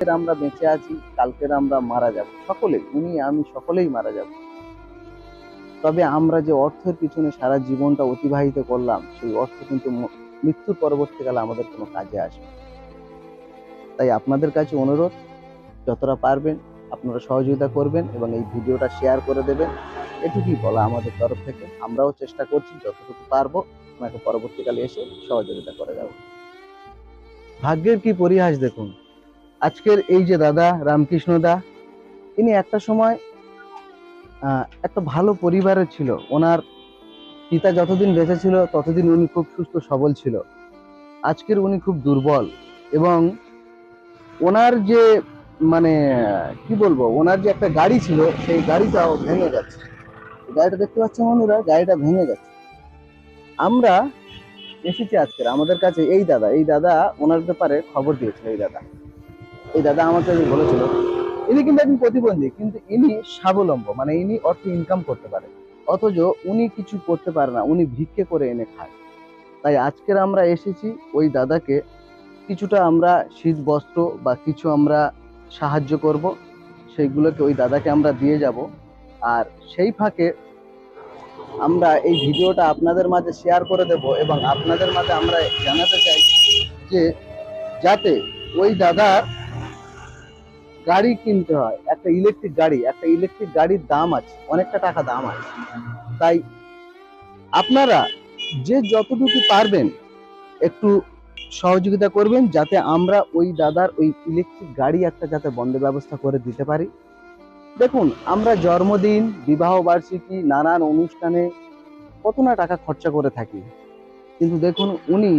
আজকের আমরা বেঁচে আছি, কালকের আমরা মারা যাব। সকলেই উনি, আমি সকলেই মারা যাব। তবে আমরা যে অর্থের পিছনে সারা জীবনটা অতিবাহিত করলাম, সেই অর্থ কিন্তু মৃত্যুর পরবর্তীকালে আমাদের কোনো কাজে আসবে তাই আপনাদের কাছে অনুরোধ, যতটা পারবেন আপনারা সহযোগিতা করবেন এবং এই ভিডিওটা শেয়ার করে দেবেন। এটুকুই বলা আমাদের তরফ থেকে। আমরাও চেষ্টা করছি যতটুকু পারব, আপনাকে পরবর্তীকালে এসে সহযোগিতা করে যাব। ভাগ্যের কি পরিহাস দেখুন আজকের এই যে দাদা রামকৃষ্ণ দা, ইনি একটা সময় একটা ভালো পরিবারের ছিল। ওনার পিতা যতদিন বেঁচে ছিল, ততদিন উনি খুব সুস্থ সবল ছিল। আজকের উনি খুব দুর্বল এবং ওনার যে মানে কি বলব, ওনার যে একটা গাড়ি ছিল, সেই গাড়িটাও ভেঙে যাচ্ছে গাড়িটা দেখতে পাচ্ছেন বন্ধুরা? গাড়িটা ভেঙে যাচ্ছে আমরা এসেছি আজকের। আমাদের কাছে এই দাদা এই দাদা ওনার ব্যাপারে খবর দিয়েছিল, এই দাদা। এই দাদা আমাকে বলেছিল, ইনি কিন্তু একজন প্রতিবন্ধী, কিন্তু ইনি স্বাবলম্ব মানে ইনি অর্থ ইনকাম করতে পারে। অথচ উনি কিছু করতে পারে না, উনি ভিক্ষে করে এনে খায়। তাই আজকের আমরা এসেছি, ওই দাদাকে কিছুটা আমরা শীত বস্ত্র বা কিছু আমরা সাহায্য করব, সেইগুলোকে ওই দাদাকে আমরা দিয়ে যাব। আর সেই ফাঁকে আমরা এই ভিডিওটা আপনাদের মাঝে শেয়ার করে দেব এবং আপনাদের মাঝে আমরা জানাতে চাই যে, যাতে ওই দাদার গাড়ি কিনতে হয়, একটা ইলেকট্রিক গাড়ি, একটা ইলেকট্রিক গাড়ির দাম আছে, অনেকটা টাকা দাম আছে। তাই আপনারা যে যতটুকু পারবেন একটু সহযোগিতা করবেন যাতে আমরা ওই দাদার ওই ইলেকট্রিক গাড়ি একটা যাতে বন্ধ ব্যবস্থা করে দিতে পারি। দেখুন, আমরা জন্মদিন, বিবাহ বার্ষিকী, নানান অনুষ্ঠানে কত না টাকা খরচা করে থাকি। কিন্তু দেখুন, উনি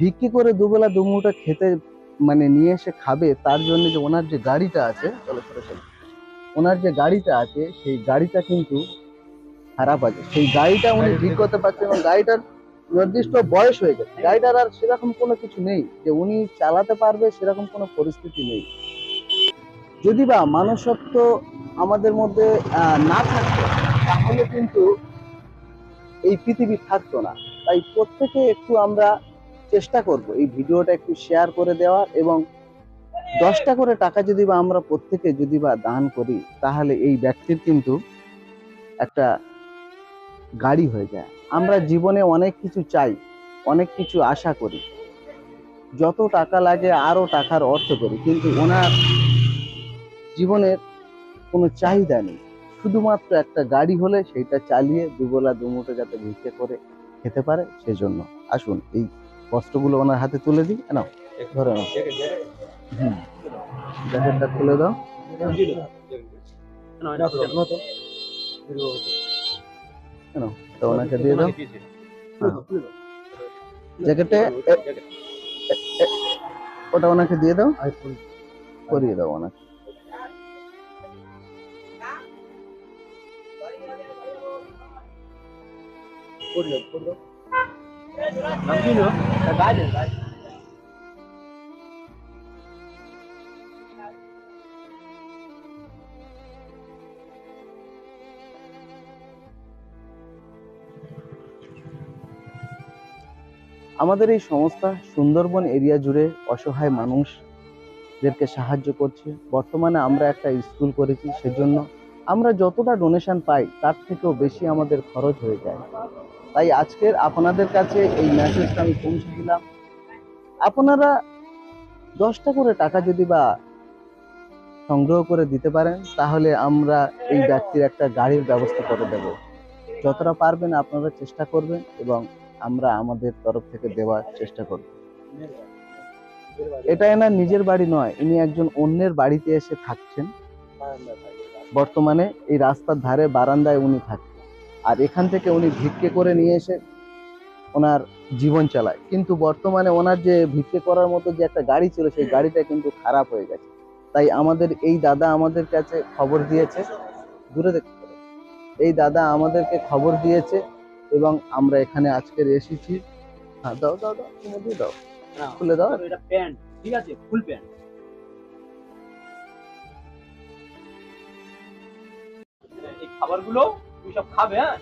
ভিক্ষি করে দুবেলা দুমুটা খেতে মানে নিয়ে এসে খাবে, তার জন্য যে ওনার যে গাড়িটা আছে, চলো চলো চলো। ওনার যে গাড়িটা আছে, সেই গাড়িটা কিন্তু খারাপ আছে। সেই গাড়িটা উনি ঠিক করতে পারছেন এবং গাড়িটার নির্দিষ্ট বয়স হয়ে গেছে। গাড়িটার আর সেরকম কোনো কিছু নেই। যে উনি চালাতে পারবে, সেরকম কোনো পরিস্থিতি নেই। যদি বা মানুষত্ব আমাদের মধ্যে না থাকতো, তাহলে কিন্তু এই পৃথিবী থাকতো না। তাই প্রত্যেকে একটু আমরা চেষ্টা করব এই ভিডিওটা একটু শেয়ার করে দেওয়ার এবং দশটা করে টাকা যদি বা আমরা প্রত্যেকে যদি বা দান করি, তাহলে এই ব্যক্তির কিন্তু একটা গাড়ি হয়ে যায়। আমরা জীবনে অনেক কিছু চাই, অনেক কিছু আশা করি। যত টাকা লাগে আরও টাকার অর্থ করি, কিন্তু ওনার জীবনের কোনো চাহিদা নেই। শুধুমাত্র একটা গাড়ি হলে সেইটা চালিয়ে দুবেলা দুমুটো যাতে ভিক্ষে করে খেতে পারে, সেজন্য। আসুন, এই বস্ত্রগুলো ওনার হাতে তুলে দিই নাও ধরে নাও। হুম। জ্যাকেটটা খুলে দাও। তো ওনাকে দিয়ে দাও। জ্যাকেটে এ- এ- ওটা ওনাকে দিয়ে দাও। করিয়ে দাও ওনাকে। আমাদের এই সংস্থা সুন্দরবন এরিয়া জুড়ে অসহায় মানুষদেরকে সাহায্য করছে। বর্তমানে আমরা একটা স্কুল করেছি, সেজন্য আমরা যতটা ডোনেশন পাই, তার থেকেও বেশি আমাদের খরচ হয়ে যায়। তাই আজকের আপনাদের কাছে এই মেসেজটা আমি পৌঁছে দিলাম। আপনারা দশটা করে টাকা যদি বা সংগ্রহ করে দিতে পারেন, তাহলে আমরা এই ব্যক্তির একটা গাড়ির ব্যবস্থা করে দেব। যতটা পারবেন আপনারা চেষ্টা করবেন এবং আমরা আমাদের তরফ থেকে দেওয়ার চেষ্টা করব। এটা এনার নিজের বাড়ি নয়, ইনি একজন অন্যের বাড়িতে এসে থাকছেন। বর্তমানে এই রাস্তার ধারে বারান্দায় উনি থাকেন আর এখান থেকে উনি ভিক্ষে করে নিয়ে এসে ওনার জীবন চালায়। কিন্তু বর্তমানে ওনার যে ভিক্ষে করার মতো যে একটা গাড়ি ছিল সেই গাড়িটা কিন্তু খারাপ হয়ে গেছে। তাই আমাদের এই দাদা আমাদের কাছে খবর দিয়েছে। দূরে দেখতে। এই দাদা আমাদেরকে খবর দিয়েছে এবং আমরা এখানে আজকের এসেছি। হ্যাঁ দাও দাও দাও তুমি দিয়ে দাও। খুলে দাও। এটা প্যান্ট ঠিক আছে? Full pant. খাবারগুলো তুমি সব খাবে হ্যাঁ?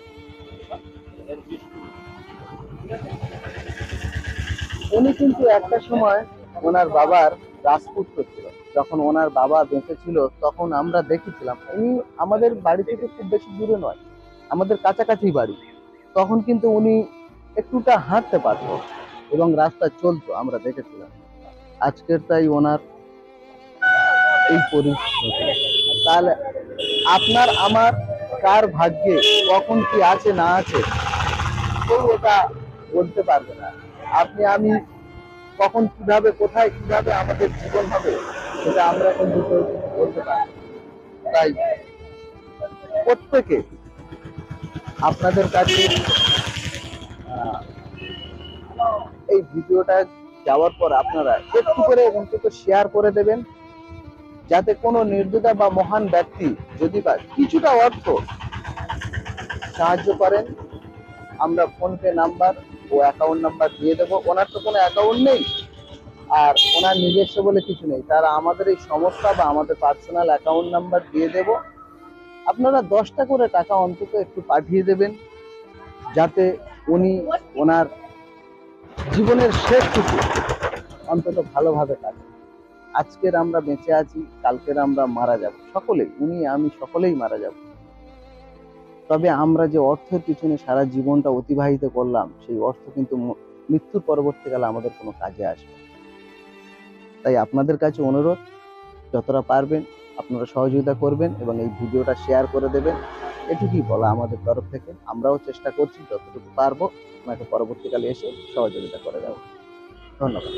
উনি কিন্তু একটা সময় ওনার বাবার রাজপুত করছিল। যখন ওনার বাবা বেঁচে ছিল, তখন আমরা দেখেছিলাম, উনি আমাদের বাড়ি থেকে খুব বেশি দূরে নয়, আমাদের কাছাকাছি বাড়ি। তখন কিন্তু উনি একটুটা হাঁটতে পারতো এবং রাস্তা চলতো, আমরা দেখেছিলাম। আজকের তাই ওনার এই পরিস্থিতি। তাহলে আপনার, আমার কার ভাগ্যে কখন কি আছে না আছে, কেউ ওটা বলতে পারবে না। আপনি, আমি কখন কীভাবে, কোথায় কীভাবে আমাদের জীবন হবে, সেটা আমরা কিন্তু বলতে পারি তাই প্রত্যেকে আপনাদের কাছে এই ভিডিওটা যাওয়ার পর আপনারা একটু করে অন্তত শেয়ার করে দেবেন। যাতে কোনো নির্দোতা বা মহান ব্যক্তি যদি বা কিছুটা অর্থ সাহায্য করেন, আমরা ফোন পে নাম্বার ও অ্যাকাউন্ট নাম্বার দিয়ে দেবো। ওনার তো কোনো অ্যাকাউন্ট নেই। আর ওনার নিজস্ব বলে কিছু নেই। তারা আমাদের এই সমস্যা বা আমাদের পার্সোনাল অ্যাকাউন্ট নাম্বার দিয়ে দেব। আপনারা দশটা করে টাকা অন্তত একটু পাঠিয়ে দেবেন, যাতে উনি ওনার জীবনের শেষটুকু অন্তত ভালোভাবে কাটে। আজকের আমরা বেঁচে আছি, কালকের আমরা মারা যাব। সকলেই উনি, আমি সকলেই মারা যাব। তবে আমরা যে অর্থের পিছনে সারা জীবনটা অতিবাহিত করলাম, সেই অর্থ কিন্তু মৃত্যুর পরবর্তীকালে আমাদের কোনো কাজে আসবে তাই আপনাদের কাছে অনুরোধ, যতটা পারবেন আপনারা সহযোগিতা করবেন এবং এই ভিডিওটা শেয়ার করে দেবেন। এটুকুই বলা আমাদের তরফ থেকে। আমরাও চেষ্টা করছি, যতটুকু পারব, আপনাকে পরবর্তীকালে এসে সহযোগিতা করে দেবো। ধন্যবাদ।